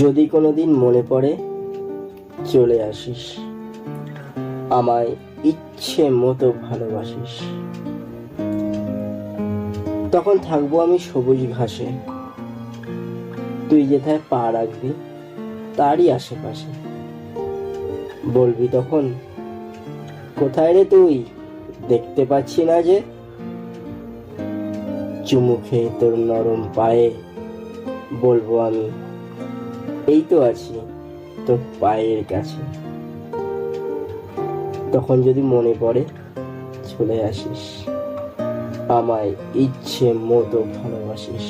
যদি কোনোদিন মনে পড়ে, চলে আসিস। আমায় ইচ্ছে মতো ভালোবাসিস। তখন থাকব আমি সবুজ ঘাসে। তুই যেথায় পা রাখবি, তারই আশেপাশে। বলবি তখন, কোথায় রে তুই? দেখতে পাচ্ছি না যে। চুমু খেয়ে তোর নরম পায়ে বলব আমি এই তো আছি, তোর পায়ের কাছে। তখন যদি মনে পড়ে, চলে আসিস। আমায় ইচ্ছে মতো ভালোবাসিস।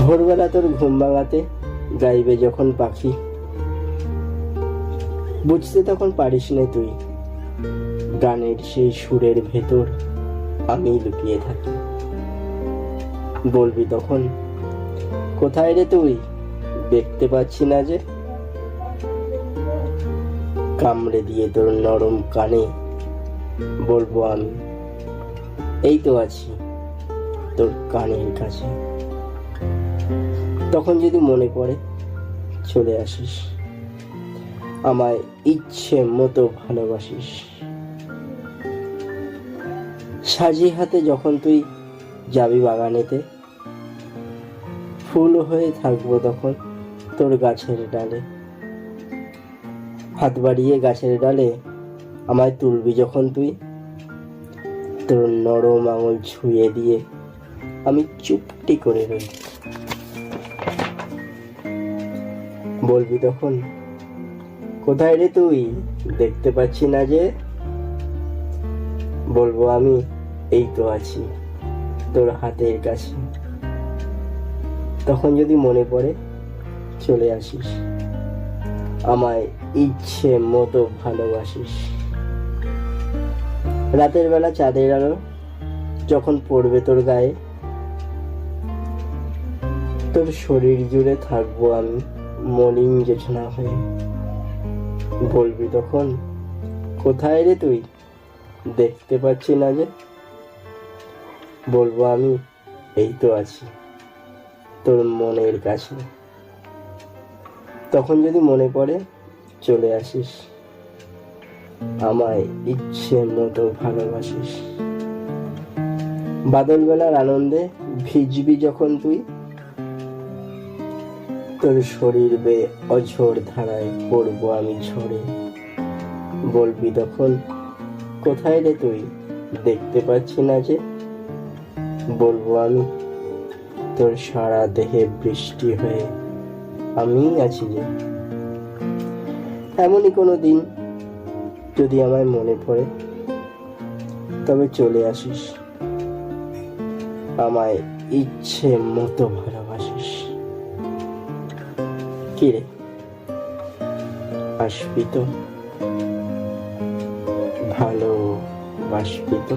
ভোরবেলা তোর ঘুম ভাঙাতে গাইবে যখন পাখি। বুঝতে তখন পারিস না তুই, গানের সেই সুরের ভেতর আমি লুকিয়ে থাকি। বলবি তখন কোথায় রে তুই? দেখতে পাচ্ছি না যে। কামড়ে দিয়ে তোর নরম কানে বলব আমি, এই তো আছি তোর কানের কাছে। তখন যদি মনে পড়ে, চলে আসিস। আমায় ইচ্ছে মতো ভালোবাসিস। সাজি হাতে যখন তুই যাবি বাগানেতে ফুল হয়ে থাকব তখন তোর গাছের ডালে। হাত বাড়িয়ে গাছের ডালে আমায় তুলবি যখন তুই। তোর নরম আঙুল ছুঁয়ে দিয়ে আমি চুপটি করে রই বলবি তখন, কোথায় রে তুই? দেখতে পাচ্ছি না যে। বলব, আমি এই তো আছি, তোর হাতের কাছে। তখন যদি মনে পড়ে, চলে আসিস। আমায় ইচ্ছে মতো ভালোবাসিস। রাতের বেলা চাঁদের আলো যখন পড়বে তোর গায়ে, তোর শরীর জুড়ে থাকব আমি মলিন জোছনা হয়ে। বলবি তখন, কোথায় রে তুই? দেখতে পাচ্ছি না যে। বলব আমি, এই তো আছি। তোর মনের কাছে। তখন যদি মনে পড়ে, চলে আসিস। আমায় ইচ্ছে মতো ভালোবাসিস। বাদল বেলার আনন্দে ভিজবি যখন তুই, তোর শরীর বে অঝোর ধারায় পড়ব আমি ঝরে। বলবি তখন, কোথায় রে তুই? দেখতে পাচ্ছি না যে। বলব আমি। তোর সারা দেহে বৃষ্টি হয়ে আমি আছি যে। এমনই কোনো দিন যদি আমায় মনে পড়ে, তবে চলে আসিস। আমায় ইচ্ছে মতো ভালোবাসিস। কিরে আসবি তো? ভালো বাসবি তো?